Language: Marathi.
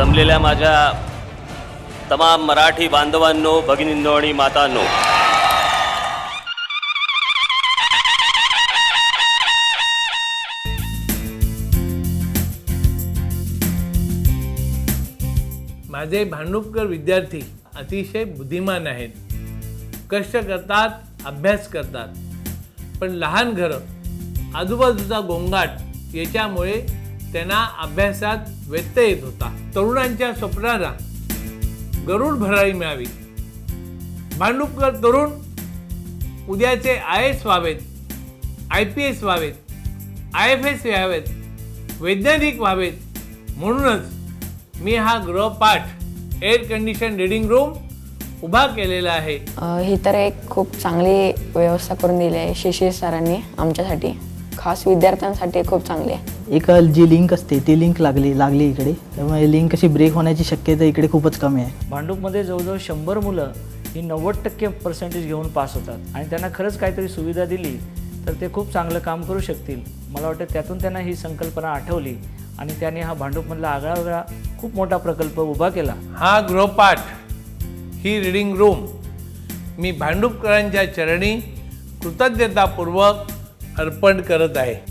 जमलेल्या माझ्या तमाम मराठी बांधवांनो भगिनींनो आणि मातांनो. माझे भांडुपकर विद्यार्थी अतिशय बुद्धिमान आहेत. कष्ट करतात अभ्यास करतात. पण लहान घरं आजूबाजूचा गोंगाट याच्यामुळे त्यांना अभ्यासात व्यत्यय येत होता. तरुणांच्या स्वप्नाला गरुड भरारी मिळावी. भांडुपकर तरुण उद्याचे आय एस व्हावेत आय पी एस व्हावेत आय एफ एस व्हावेत वैज्ञानिक व्हावेत. म्हणूनच मी हा गृहपाठ एअर कंडिशन रिडिंग रूम उभा केलेला आहे. ही तर एक खूप चांगली व्यवस्था करून दिली आहे. शिशिर सरांनी आमच्यासाठी खास विद्यार्थ्यांसाठी खूप चांगली आहे. एक जी लिंक असते ती लिंक लागली लागली इकडे. त्यामुळे लिंक अशी ब्रेक होण्याची शक्यता इकडे खूपच कमी आहे. भांडूपमध्ये जवळजवळ शंभर मुलं ही नव्वद टक्के पर्सेंटेज घेऊन पास होतात. आणि त्यांना खरंच काहीतरी सुविधा दिली तर ते खूप चांगलं काम करू शकतील. मला वाटतं त्यातून त्यांना ही संकल्पना आठवली आणि त्यांनी हा भांडूपमधला आगळा वेगळा खूप मोठा प्रकल्प उभा केला. हा गृहपाठ ही रिडिंग रूम मी भांडुपकरांच्या चरणी कृतज्ञतापूर्वक अर्पण करत आहे.